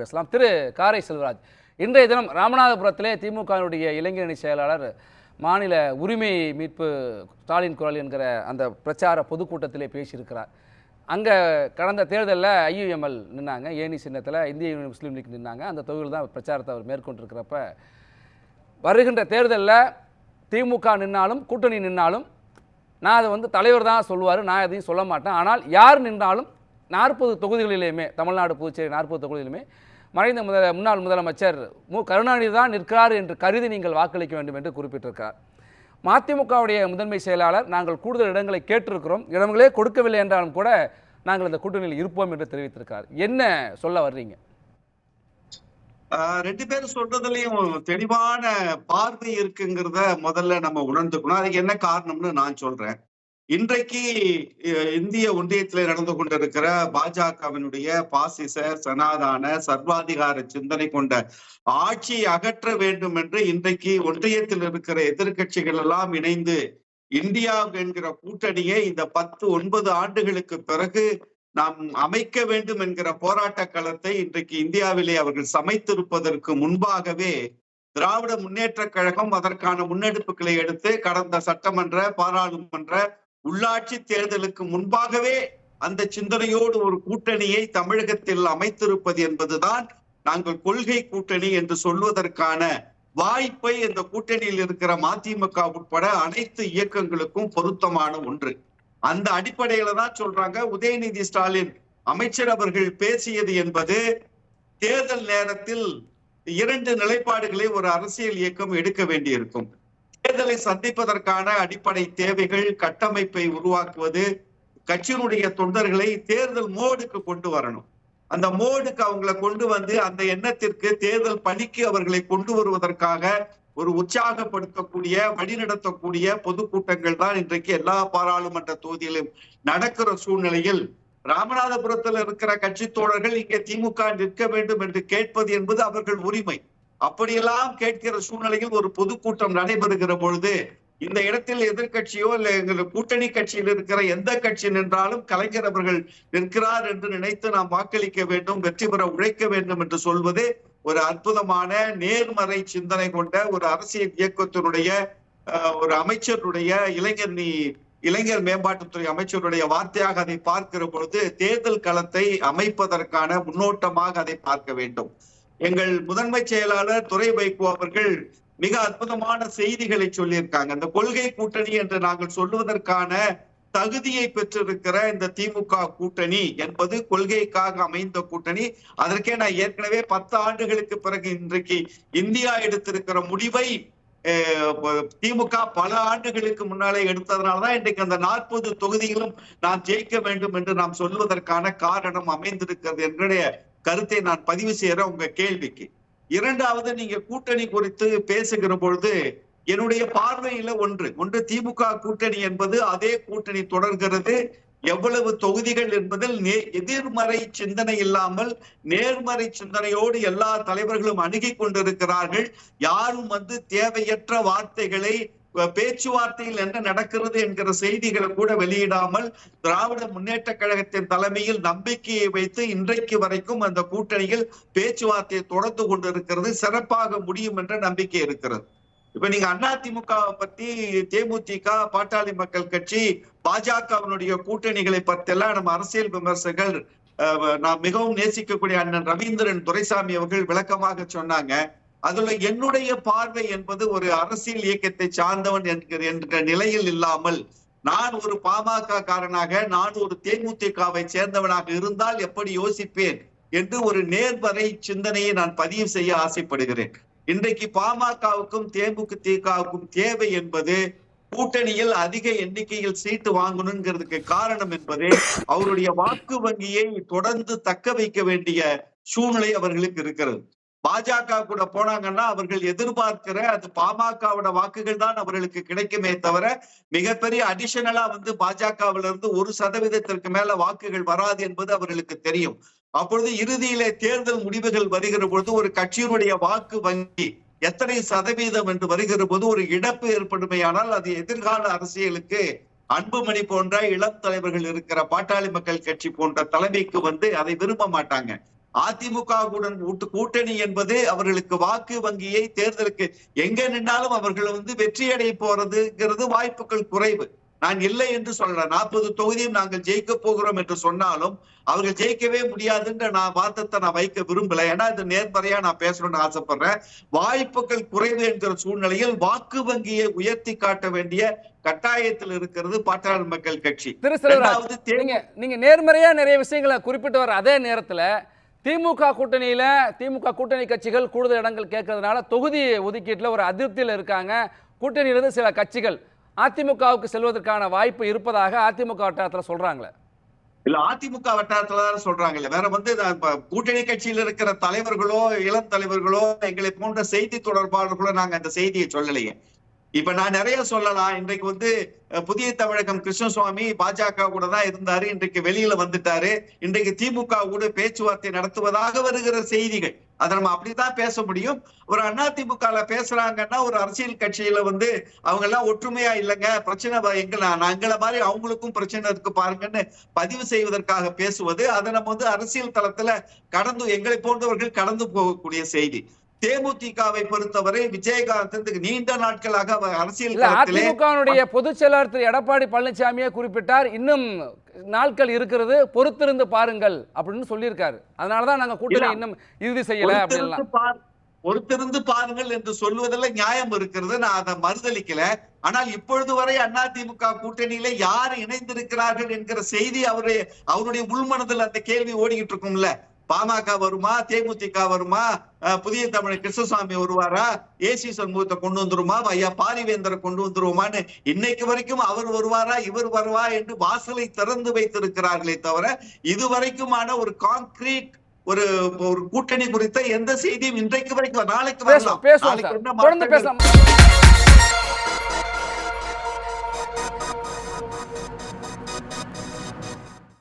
பேசலாம். திரு காரை செல்வராஜ் இன்றைய தினம் ராமநாதபுரத்திலே திமுகவினுடைய இளைஞரணி செயலாளர் மாநில உரிமை மீட்பு ஸ்டாலின் குரல் என்கிற அந்த பிரச்சார பொதுக்கூட்டத்திலே பேசியிருக்கிறார். அங்கே கடந்த தேர்தலில் ஐயுஎம்எல் நின்னாங்க ஏனி சின்னத்தில் இந்திய யூனியன் முஸ்லீம் லீக் நின்னாங்க. அந்த தொகுதியில் தான் பிரச்சாரத்தை அவர் மேற்கொண்டிருக்கிறப்ப வருகின்ற தேர்தலில் திமுக நின்னாலும் கூட்டணி நின்னாலும் நான் அதை வந்து தலைவர் தான் சொல்லுவார் நான் எதையும் சொல்ல மாட்டேன். ஆனால் யார் நின்றாலும் நாற்பது தொகுதிகளிலேயுமே தமிழ்நாடு புதுச்சேரி நாற்பது தொகுதிகளிலுமே மறைந்த முதல முன்னாள் முதலமைச்சர் மு. கருணாநிதி தான் நிற்கிறார் என்று கருதி நீங்கள் வாக்களிக்க வேண்டும் என்று குறிப்பிட்டிருக்கிறார் மதிமுகவுடைய முதன்மை செயலாளர் நாங்கள் கூடுதல் இடங்களை கேட்டிருக்கிறோம். இடங்களே கொடுக்கவில்லை என்றாலும் கூட நாங்கள் இந்த கூட்டணியில் இருப்போம் என்று தெரிவித்திருக்கார். என்ன சொல்ல வர்றீங்க? ரெண்டு பேரும் சொல்றதுலயும் தெளிவான பார்வை இருக்குங்கிறத முதல்ல நம்ம உணர்ந்துக்கணும். அதுக்கு என்ன காரணம்னு நான் சொல்றேன். இன்றைக்கு இந்திய ஒன்றியத்திலே நடந்து கொண்டிருக்கிற பாஜகவினுடைய பாசிச சனாதான சர்வாதிகார சிந்தனை கொண்ட ஆட்சியை அகற்ற வேண்டும் என்று இன்றைக்கு ஒன்றியத்தில் இருக்கிற எதிர்க்கட்சிகள் எல்லாம் இணைந்து இந்தியா என்கிற கூட்டணியை இந்த பத்து ஒன்பது ஆண்டுகளுக்கு பிறகு நாம் அமைக்க வேண்டும் என்கிற போராட்ட களத்தை இன்றைக்கு இந்தியாவிலே அவர்கள் சமைத்திருப்பதற்கு முன்பாகவே திராவிட முன்னேற்ற கழகம் அதற்கான முன்னெடுப்புகளை எடுத்து கடந்த சட்டமன்ற பாராளுமன்ற உள்ளாட்சி தேர்தலுக்கு முன்பாகவே அந்த சிந்தனையோடு ஒரு கூட்டணியை தமிழகத்தில் அமைத்திருப்பது என்பதுதான் நாங்கள் கொள்கை கூட்டணி என்று சொல்வதற்கான வாய்ப்பை இந்த கூட்டணியில் இருக்கிற மதிமுக உட்பட அனைத்து இயக்கங்களுக்கும் பொருத்தமான ஒன்று. அந்த அடிப்படையில தான் சொல்றாங்க உதயநிதி ஸ்டாலின் அமைச்சர் அவர்கள் பேசியது என்பது தேர்தல் நேரத்தில் இரண்டு நிலைப்பாடுகளை ஒரு அரசியல் இயக்கம் எடுக்க வேண்டியிருக்கும். தேர்தலை சந்திப்பதற்கான அடிப்படை தேவைகள் கட்டமைப்பை உருவாக்குவது கட்சியினுடைய தொண்டர்களை தேர்தல் மோடுக்கு கொண்டு வரணும். அந்த மோடுக்கு அவங்களை கொண்டு வந்து அந்த எண்ணத்திற்கு தேர்தல் பணிக்கு அவர்களை கொண்டு வருவதற்காக ஒரு உற்சாகப்படுத்தக்கூடிய வழிநடத்தக்கூடிய பொதுக்கூட்டங்கள் தான் இன்றைக்கு எல்லா பாராளுமன்ற தொகுதியிலும் நடக்கிற சூழ்நிலையில். ராமநாதபுரத்தில் இருக்கிற கட்சி தோழர்கள் இங்கே திமுக நிற்க வேண்டும் என்று கேட்பது என்பது அவர்கள் உரிமை. அப்படியெல்லாம் கேட்கிற சூழ்நிலையில் ஒரு பொதுக்கூட்டம் நடைபெறுகிற பொழுது இந்த இடத்தில் எதிர்கட்சியோ இல்ல எங்கள் கூட்டணி கட்சியில் இருக்கிற எந்த கட்சி நின்றாலும் கலைஞர் அவர்கள் நிற்கிறார் என்று நினைத்து நாம் வாக்களிக்க வேண்டும் வெற்றி பெற உழைக்க வேண்டும் என்று சொல்வது ஒரு அற்புதமான நேர்மறை சிந்தனை கொண்ட ஒரு அரசியல் இயக்கத்தினுடைய அஹ், ஒரு அமைச்சருடைய இளைஞர் நீ இளைஞர் மேம்பாட்டுத்துறை அமைச்சருடைய வார்த்தையாக அதை பார்க்கிற பொழுது தேர்தல் களத்தை அமைப்பதற்கான முன்னோட்டமாக அதை பார்க்க வேண்டும். எங்கள் முதன்மை செயலாளர் துறை வைகோ அவர்கள் மிக அற்புதமான செய்திகளை சொல்லியிருக்காங்க. இந்த கொள்கை கூட்டணி என்று நாங்கள் சொல்லுவதற்கான தகுதியை பெற்றிருக்கிற இந்த திமுக கூட்டணி என்பது கொள்கைக்காக அமைந்த கூட்டணி. அதற்கே நான் ஏற்கனவே பத்து ஆண்டுகளுக்கு பிறகு இன்றைக்கு இந்தியா எடுத்திருக்கிற முடிவை அஹ், திமுக பல ஆண்டுகளுக்கு முன்னாலே எடுத்ததுனாலதான் இன்றைக்கு அந்த நாற்பது தொகுதிகளும் நாம் ஜெயிக்க வேண்டும் என்று நாம் சொல்வதற்கான காரணம் அமைந்திருக்கிறது. என்னுடைய கருத்தை நான் பதிவு செய்யறேன் உங்க கேள்விக்கு. இரண்டாவது நீங்க கூட்டணி குறித்து பேசுகிற பொழுது என்னுடைய பார்வையில ஒன்று ஒன்று திமுக கூட்டணி என்பது அதே கூட்டணி தொடர்கிறது. எவ்வளவு தொகுதிகள் என்பதில் நே- எதிர்மறை சிந்தனை இல்லாமல் நேர்மறை சிந்தனையோடு எல்லா தலைவர்களும் அணுகி கொண்டிருக்கிறார்கள். யாரும் வந்து தேவையற்ற வார்த்தைகளை பேச்சுவார்த்தையில் என்ன நடக்கிறது என்கிற செய்திகளை கூட வெளியிடாமல் திராவிட முன்னேற்ற கழகத்தின் தலைமையில் நம்பிக்கையை வைத்து இன்றைக்கு வரைக்கும் அந்த கூட்டணியில் பேச்சுவார்த்தையை தொடர்ந்து கொண்டிருக்கிறது. சிறப்பாக முடியும் என்ற நம்பிக்கை இருக்கிறது. இப்ப நீங்க அதிமுக பத்தி தேமுதிக பாட்டாளி மக்கள் கட்சி பாஜகவினுடைய கூட்டணிகளை பத்தெல்லாம் நம்ம அரசியல் விமர்சகர்கள் நான் மிகவும் நேசிக்கக்கூடிய அண்ணன் ரவீந்திரன் துரைசாமி அவர்கள் விளக்கமாக சொன்னாங்க. அதுல என்னுடைய பார்வை என்பது ஒரு அரசியல் இயக்கத்தை சார்ந்தவன் என்கிற என்ற நிலையில் இல்லாமல் நான் ஒரு பாமக காரனாக நான் ஒரு தேமுதிகவை சேர்ந்தவனாக இருந்தால் எப்படி யோசிப்பேன் என்று ஒரு நேர்மறை சிந்தனையை நான் பதிவு செய்ய ஆசைப்படுகிறேன். இன்றைக்கு பாமகவுக்கும் தேமுதிகவுக்கும் தேவை என்பது கூட்டணியில் அதிக எண்ணிக்கையில் சீட்டு வாங்கணுங்கிறதுக்கு காரணம் என்பது அவருடைய வாக்கு வங்கியை தொடர்ந்து தக்க வைக்க வேண்டிய சூழ்நிலை அவர்களுக்கு இருக்கிறது. பாஜக கூட போனாங்கன்னா அவர்கள் எதிர்பார்க்கிற அது பாமகவோட வாக்குகள் தான் அவர்களுக்கு கிடைக்குமே தவிர மிகப்பெரிய அடிஷனலா வந்து பாஜகவில இருந்து ஒரு சதவீதத்திற்கு மேல வாக்குகள் வராது என்பது அவர்களுக்கு தெரியும். அப்பொழுது இறுதியிலே தேர்தல் முடிவுகள் வருகிற பொழுது ஒரு கட்சியினுடைய வாக்கு வங்கி எத்தனை சதவீதம் என்று வருகிற போது ஒரு இழப்பு ஏற்படுமையானால் அது எதிர்கால அரசியலுக்கு அன்புமணி போன்ற இளம் தலைவர்கள் இருக்கிற பாட்டாளி மக்கள் கட்சி போன்ற தலைமைக்கு வந்து அதை விரும்ப மாட்டாங்க. அதிமுகவுடன் கூட்டு- கூட்டணி என்பது அவர்களுக்கு வாக்கு வங்கியை தேர்தலுக்கு எங்க நின்னாலும் அவர்கள் வந்து வெற்றியடைய போறதுங்கிறது வாய்ப்புகள் குறைவு. நான் இல்லை என்று சொல்றேன் நாற்பது தொகுதியும் நாங்கள் ஜெயிக்க போகிறோம் என்று சொன்னாலும் அவர்கள் ஜெயிக்கவே முடியாதுன்ற நான் வாதத்தை நான் வைக்க விரும்பல. ஏன்னா இது நேர்மறையா நான் பேசணும்னு ஆசைப்படுறேன். வாய்ப்புகள் குறைவு என்கிற சூழ்நிலையில் வாக்கு வங்கியை உயர்த்தி காட்ட வேண்டிய கட்டாயத்தில் இருக்கிறது பாட்டாளி மக்கள் கட்சி. நீங்க நீங்க நேர்மறையா நிறைய விஷயங்களை குறிப்பிட்டு வர அதே நேரத்துல திமுக கூட்டணியில திமுக கூட்டணி கட்சிகள் கூடுதல் இடங்கள் கேட்கறதுனால தொகுதி ஒதுக்கீட்டுல ஒரு அதிருப்தியில் இருக்காங்க. கூட்டணியிலிருந்து சில கட்சிகள் அதிமுகவுக்கு செல்வதற்கான வாய்ப்பு இருப்பதாக அதிமுக வட்டாரத்தில் சொல்றாங்களே. இல்ல அதிமுக வட்டாரத்துல தான் சொல்றாங்க இல்ல வேற வந்து கூட்டணி கட்சியில இருக்கிற தலைவர்களோ இளம் தலைவர்களோ எங்களை போன்ற செய்தி தொடர்பாளர்களோ நாங்க அந்த செய்தியை சொல்லலையே. இப்ப நான் நிறைய சொல்லலாம். இன்றைக்கு வந்து புதிய தமிழகம் கிருஷ்ணசுவாமி பாஜக கூட தான் இருந்தாரு. இன்றைக்கு வெளியில வந்துட்டாரு. இன்றைக்கு திமுக கூட பேச்சுவார்த்தை நடத்துவதாக வருகிற செய்திகள். அதை நம்ம அப்படித்தான் பேச முடியும். ஒரு அண்ணா திமுக பேசுறாங்கன்னா ஒரு அரசியல் கட்சியில வந்து அவங்க எல்லாம் ஒற்றுமையா இல்லைங்க. பிரச்சனை எங்களை நான் எங்களை மாதிரி அவங்களுக்கும் பிரச்சனை இருக்கு பாருங்கன்னு பதிவு செய்வதற்காக பேசுவது. அதை நம்ம வந்து அரசியல் தளத்துல கடந்து எங்களை போன்றவர்கள் கடந்து போகக்கூடிய செய்தி. தேமுதிகவை பொறுத்தவரை விஜயகாந்த் நீண்ட நாட்களாக அரசியல் அதிமுகவினுடைய பொதுச் செயலாளர் திரு எடப்பாடி பழனிசாமியே குறிப்பிட்டார் இன்னும் நாட்கள் இருக்கிறது பொறுத்திருந்து பாருங்கள் அப்படின்னு சொல்லியிருக்காரு. அதனாலதான் நாங்க கூட்டணி. இன்னும் இறுதி செய்யல அப்படின்லாம். பொறுத்திருந்து பாருங்கள் என்று சொல்வதில் நியாயம் இருக்கிறது நான் அதை மறுதளிக்கல. ஆனால் இப்பொழுது வரை அதிமுக கூட்டணியில யார் இணைந்திருக்கிறார்கள் என்கிற செய்தி அவருடைய அவருடைய உள்மனதில் அந்த கேள்வி ஓடிக்கிட்டு இருக்கும்ல. பாமக வருமா தேமுதிக வருமா புதிய தமிழ் கிருஷ்ணசாமி வருவாரா ஏசி சண்முகத்தை கொண்டு வந்துருமா ஐயா பாரிவேந்தரை கொண்டு வந்துருவோமான்னு இன்னைக்கு வரைக்கும் அவர் வருவாரா இவர் வருவா என்று வாசலை திறந்து வைத்திருக்கிறார்களே தவிர இதுவரைக்குமான ஒரு கான்கிரீட் ஒரு ஒரு கூட்டணி குறித்த எந்த செய்தியும் இன்றைக்கு வரைக்கும் நாளைக்கு வரலாம். நாளைக்கு என்ன